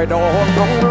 ไปโดอตรง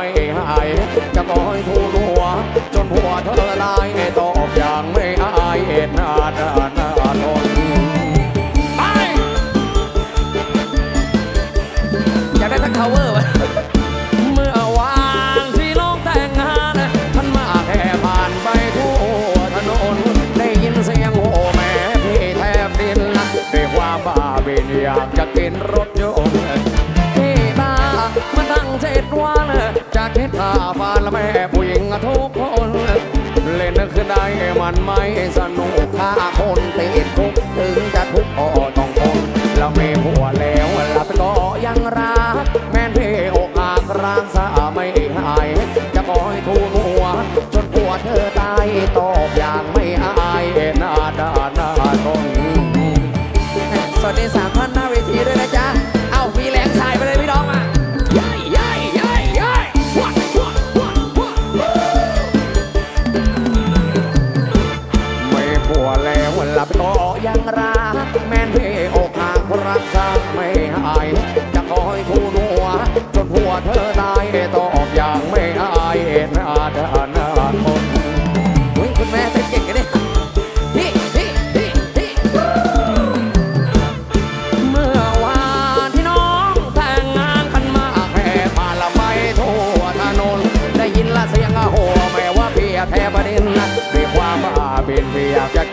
ไม่หาย จะปล่อยทูลหัว จนหัวเธอลายในตอกอย่างไม่อายเอ็ดนาดนาด ข้าฟาะแม่ผู้หญิงทุกคน เล่นคือได้มันไม่สนุกข้าคนติดคุกถึงจะทุกข์ก็ต้องทนแล้ไม่หัวแล้วหลับก็ยัง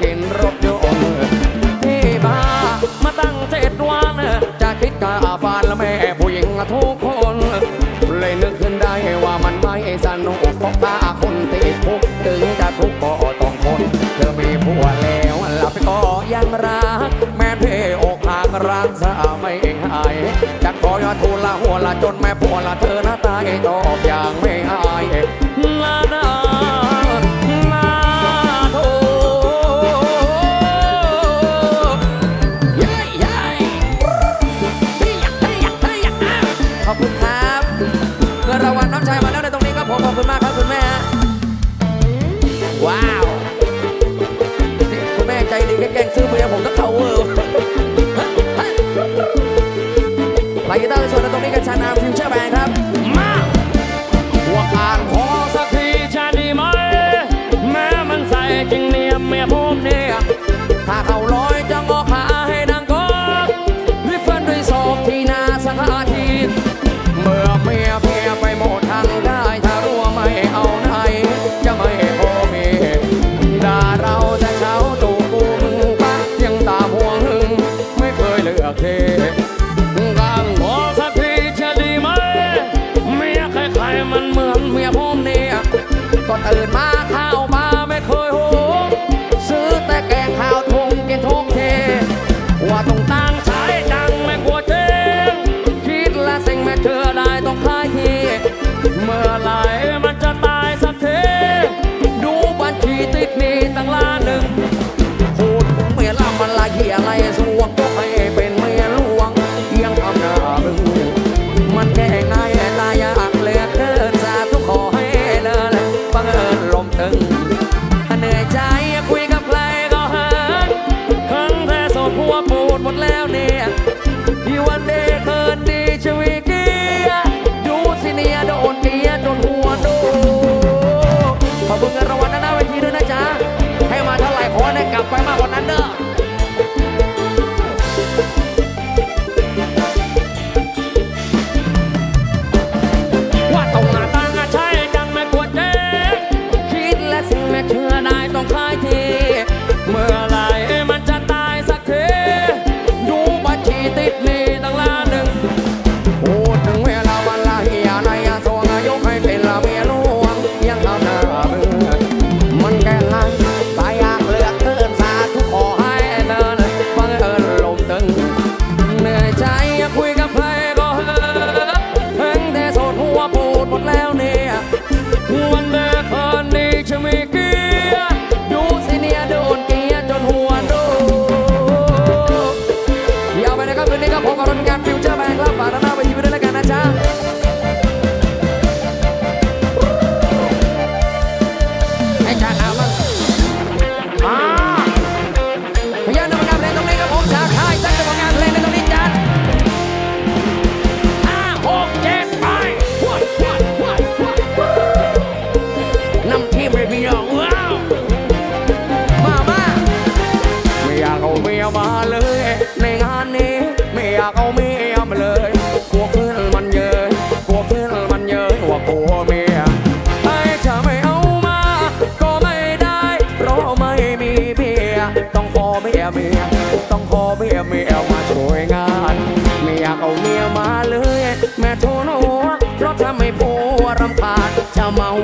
กินรถยนต์ที่บ้ามาตั้งเจ็ดวันจะคิดกาฟานและแม่ผู้หญิงทุกคน เลยนึกขึ้นได้ว่ามันไม่สนุกเพราะตาคนติดคุกถึงจะทุกข์ก็ต้องทนเธอมีผัวแล้วลับไปก็ยังรัก แม่เพ่อกหากรักษาไม่หายจะขอยอดทูลละหัวละจนแม่ผัวละเธอหน้าตายตอบอย่างไม่อาย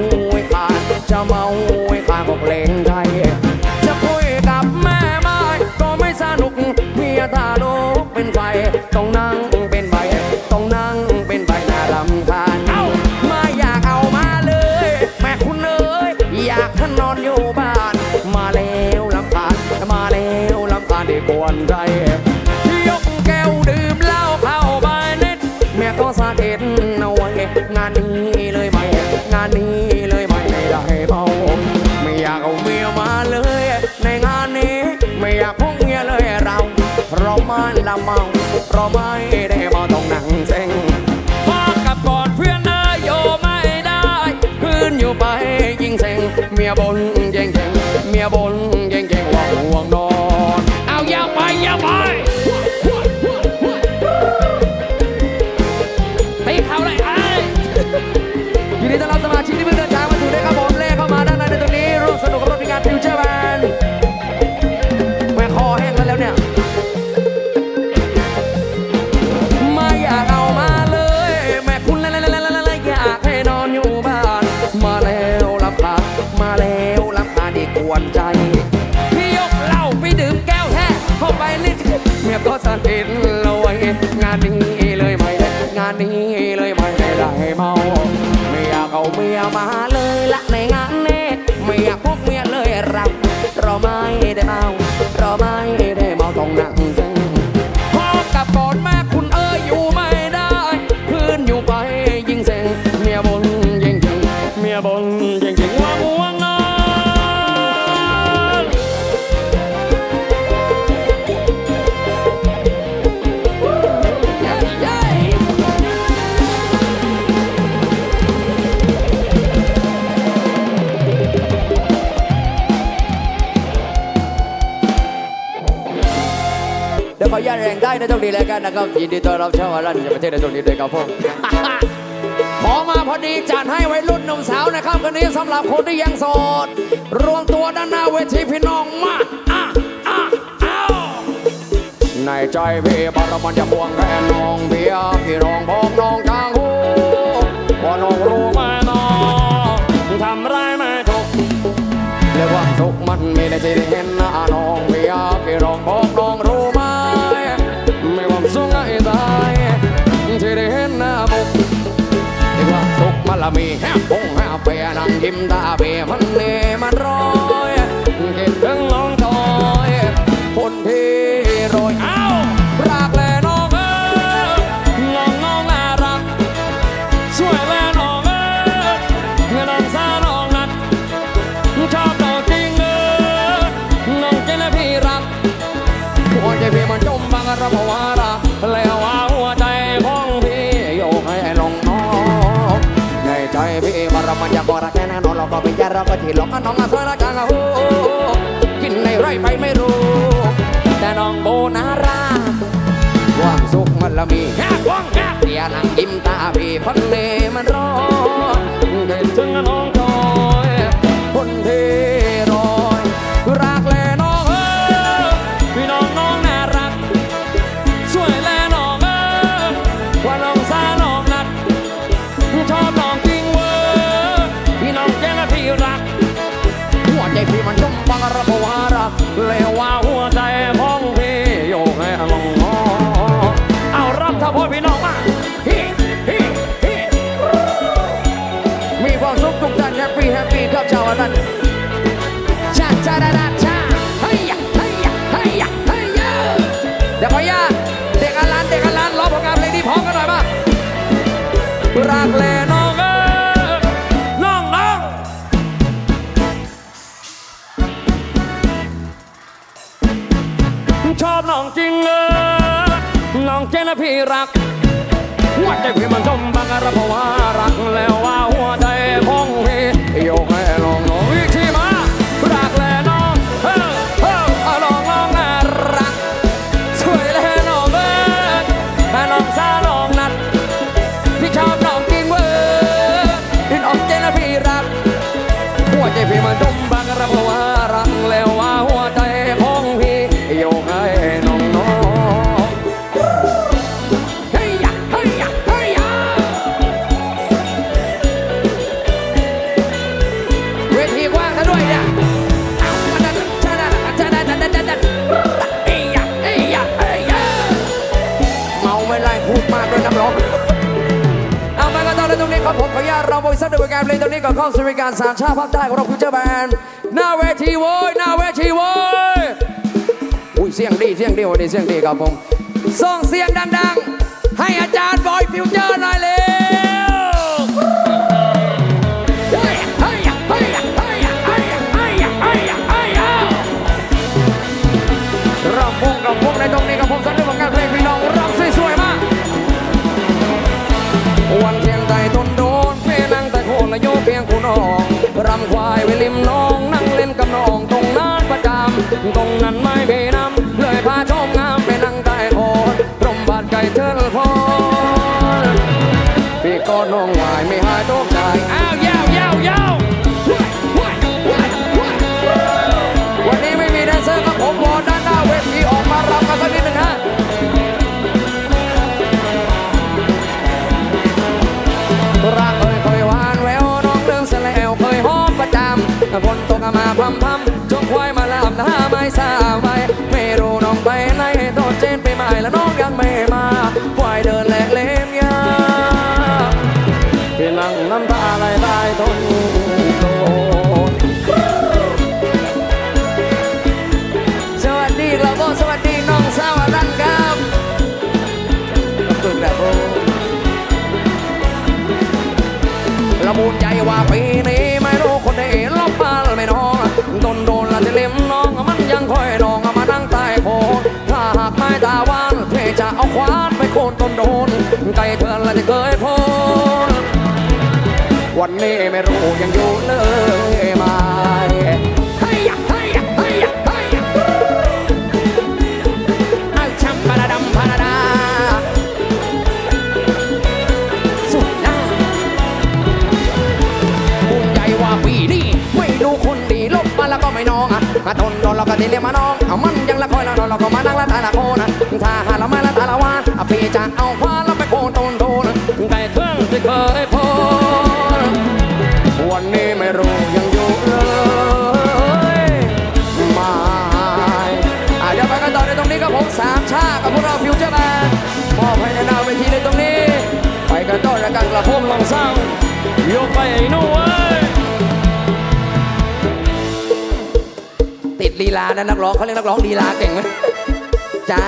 เมาไว้ขา งานนี้เลยไม่ได้งานนี้เลยไม่ได้เมาไม่อยากเอาเมียมาเลยละในงานนี้ไม่อยากพกเมีย นุญาตแรงได้นะตรงนี้แล้วกันนะครับยินดีต้อนรับชาวอารันประเทศในตรงนี้ด้วยครับผมขอมาพอดีจัดให้ไว้รุ่นหนุ่มสาวนะครับคืนนี้สำหรับคนที่ยังโสด รวมตัวด้านหน้าเวทีพี่น้องมาอะอะอ้าในใจพี่บารมันจะพวงแค่น้องเบียร์พี่น้องพองน้องจางหูว่าน้องรู้ไหมน้องทำไรไม่ถูกเรียกว่าสุขมันมีในที่ได้เห็นหน้าน้องไม่อยากให้ร้องบอกน้อง ละมีแฮปปงแฮปเปียนั่งยิ้มตาเบียมันเนมันร้อยคิดถึงน้องจอย คนที่โรยอ้า ก่อนเราก็เป็นญาเราก็ที่หลอกน้องอาซอยละกกันโอ้กินในไร่ไปไม่รู้ แต่น้องโบนาราความสุขมันละมีแค่ว่างแค่เดียนั่งยิ้มตาพี่คนนี้มันรอเกิดถึงน้องจอยคนที่รอย ดี๋ยวขออนุญาเด็กอาลันเด็กอาลันร้องผลงานเพลงนี้พร้อมกันหน่อยมารักแลน้องเอ้น้องน้องชอบน้องจริงเออน้องเจนและพี่รักหัวใจพี่มันจมบังกระพราะว่า รเพลงตรงนี้ก่อนเข้าสู่รายการสามชาติภาคใต้ของเราฟิวเจอร์แบนหน้าเวทีโว้ยหน้าเวทีโว้ยอุ้ยเสียงดีเสียงดีวันนี้เสียงดีครับผมส่งเสียงดังๆ ให้อาจารย์บอยฟิวเจอร์ ถ้าฝนตกมาพัมพัมจงควายมาลามหน้าไม้สาไว้ไม่รู้น้องไปไหนตอนเจนไปใหม่แล้วน้องยังไม่มาควายเดินแหลกเล่นยาเป็นลังน้ำตาไหลได้ทนโตสวัสดีครับสวัสดีน้องสาวรันครับขอบุรับละมุนใจว่าปีนี้ เธอละจะเคยพูดวันนี้ไม่รู้ยังอยู่เลยไหมให้ยะให้ยะให้ยะให้ยะเอาช้ำพาราดำพาราดาสุดหน้าภูมิใจว่าปีนี้ไม่ดูคนดีลบมาแล้วก็ไม่น้องอะมาทนโดนเราก็ทีเรียกมาน้องเอามันยังละคอยแล้วเราก็มานั่งละตาละโคน พี่จะเอาควานเราไปโคนโตนโทนไก่เครื่องที่เคยพนวันนี้ไม่รู้ยังอยู่เลยม่อะเดี๋ยวไปกันต่อในตรงนี้ครับผมสามชาติกับพวกเราฟิวเจอร์แบนมอบให้ในดาวเวทีในตรงนี้ ไปกันต่อในการกระพงลองเศร้ายกไปไอ้นู้ยติดลีลานะนักร้องเขาเรียกนักร้องลีลาเก่งไหมจ้า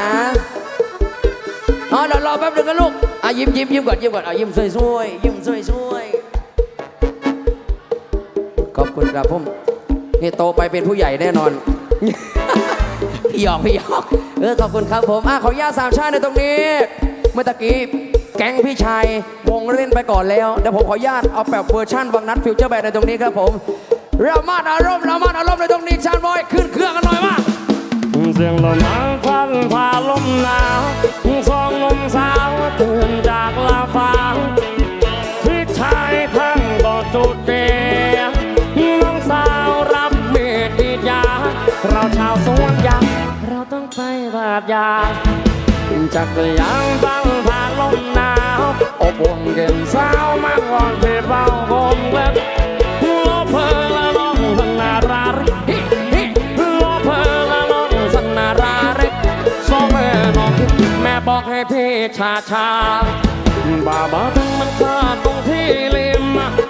แป๊บนึงกันลูกอะยิ้มยิ้มยิ้มก่อนยิ้มก่อนอะยิ้มสวยสวยๆยิ้มสวยสวยๆขอบคุณครับผมนี่โตไปเป็นผู้ใหญ่แน่นอน พี่หยอกพี่หยอกเออขอบคุณครับผมอะขออนุญาตสามชาติในตรงนี้ เมื่อตะกี้แก๊งพี่ชายวงเล่นไปก่อนแล้วเดี๋ยวผมขออนุญาตเอาแบบเวอร์ชันบางนัดฟิวเจอร์แบนในตรงนี้ครับผมเรามาดอารมณ์เรามาดอารมณ์ในตรงนี้ชานบอยขึ้นเครื่องกันหน่อยมาเสียงลมหนาวพัดพาลมหนาว ดยาจักรยานตั้งผ่านลมหนาวอบอุ่นเย็นสาวมาก่อนที่เบาคมเล็บหัวเพลละน้องสนาราริฮิฮิหัวเพลละน้องสนาราริสองแม่น้องแม่บอกให้พี่ชาชาบาบาทั้งมันคาดตรงที่ริม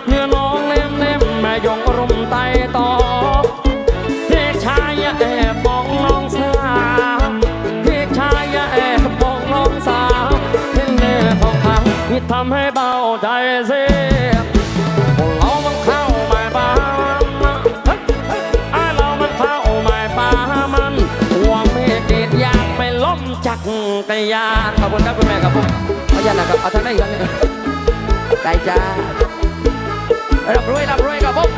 เนื้อน้องเน็มเน็มแม่ยงรุมไตต่อำให้เบาใจเสียพวกเรามันเข้าไม่ปามันไอเรามันเข้าไม่ปามันหวังไม่ติดอยากไปล้มจักรยานขอบคุณครับคุณแม่ครับผมขออนุญาตนะครับเอาทางไหนอีกครั้งหนึงได้จ้ารับรวยรับรวยครับผม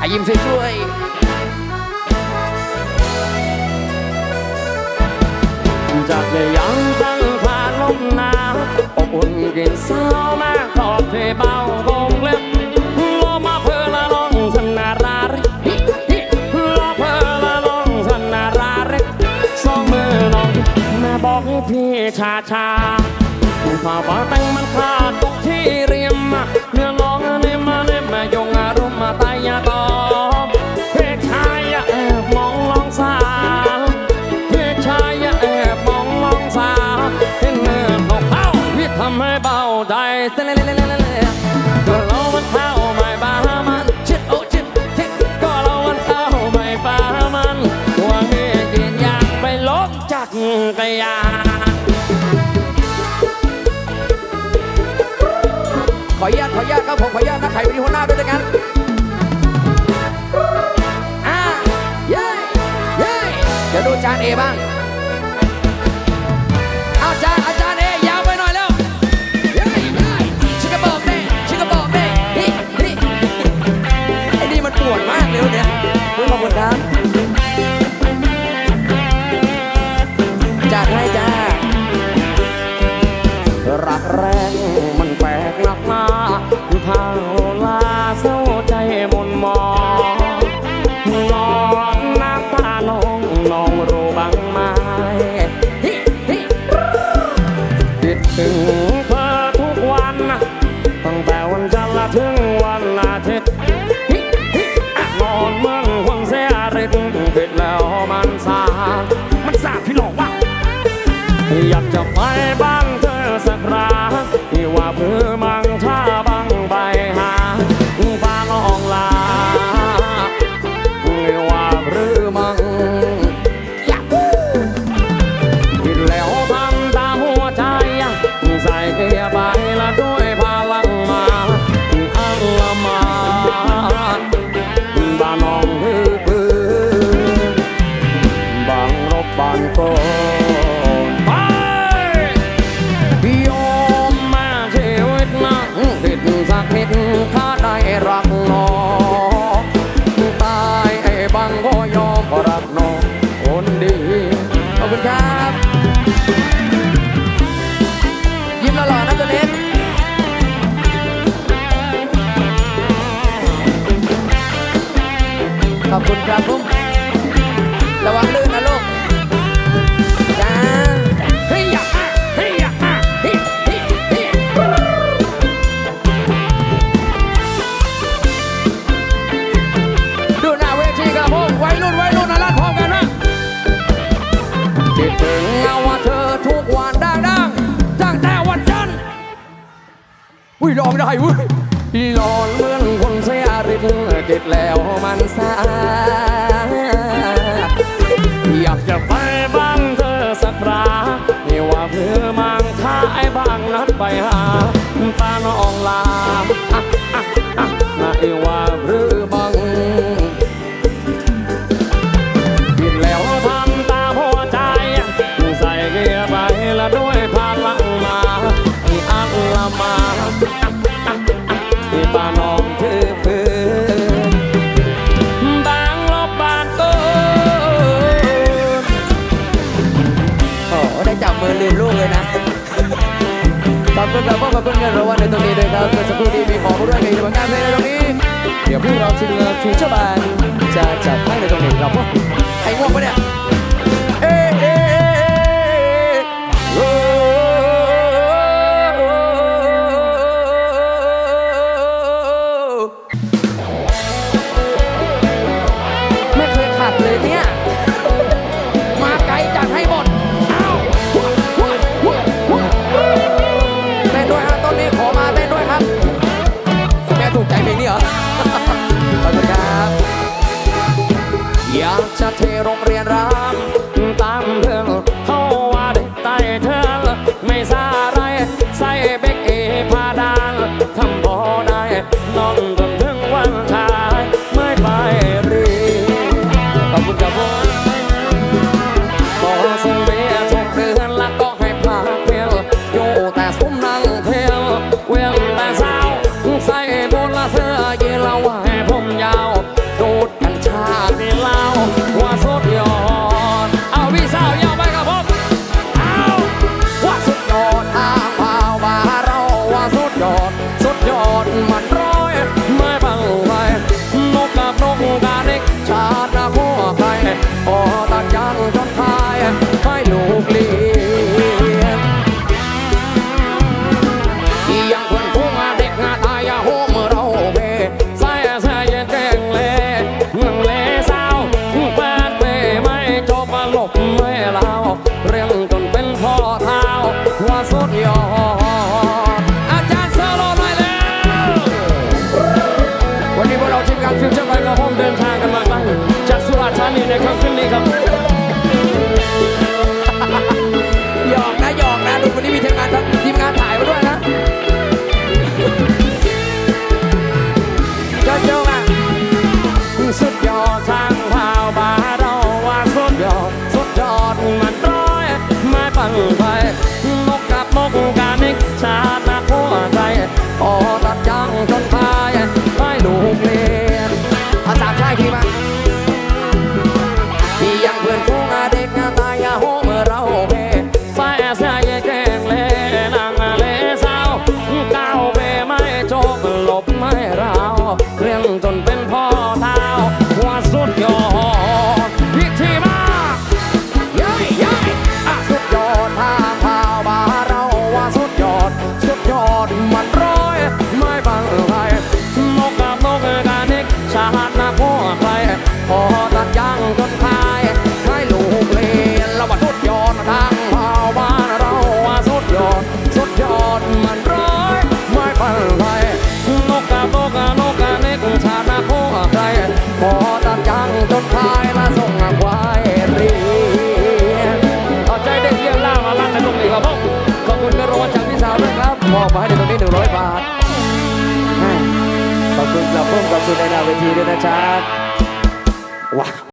อายิ้มสวยจากรยานตั้ง กลิ่นสาวมากขอบที่เบาคงเล็บลมมาเพื่อละลองสนาราริลมเพื่อละลองสนาราริสองมือน้องแม่บอกให้พี่ชาชา ขออนุญาตขออนุญาตครับผมขออนุญาตนะใครเป็นหัวหน้าด้วยกันอ่าเย้เย้เดี๋ยวดูจานเอบ้างอาจานอาจารย์เอยาวไปหน่อยแล้วเย้เย้ชิคกบอกเด้ชิคกบอกเด้ฮิฮิไอ้นี่มันปวดมากเลยวันเนี่ยขอบคุณครับจัดให้จ้า ตรงนี้ด้วยครับเมื่อสักครู่นี้มีของด้วยกันอยู่บนงานเพลงในตรงนี้ เดี๋ยวพวกเราทีมงานฟิวเจอร์บานจะจัดให้ในตรงนี้คราพวกไอ้งวงปะเนี่ย Come on. พุ่มกับคุณในหน้าเวทีด้วยนะครับ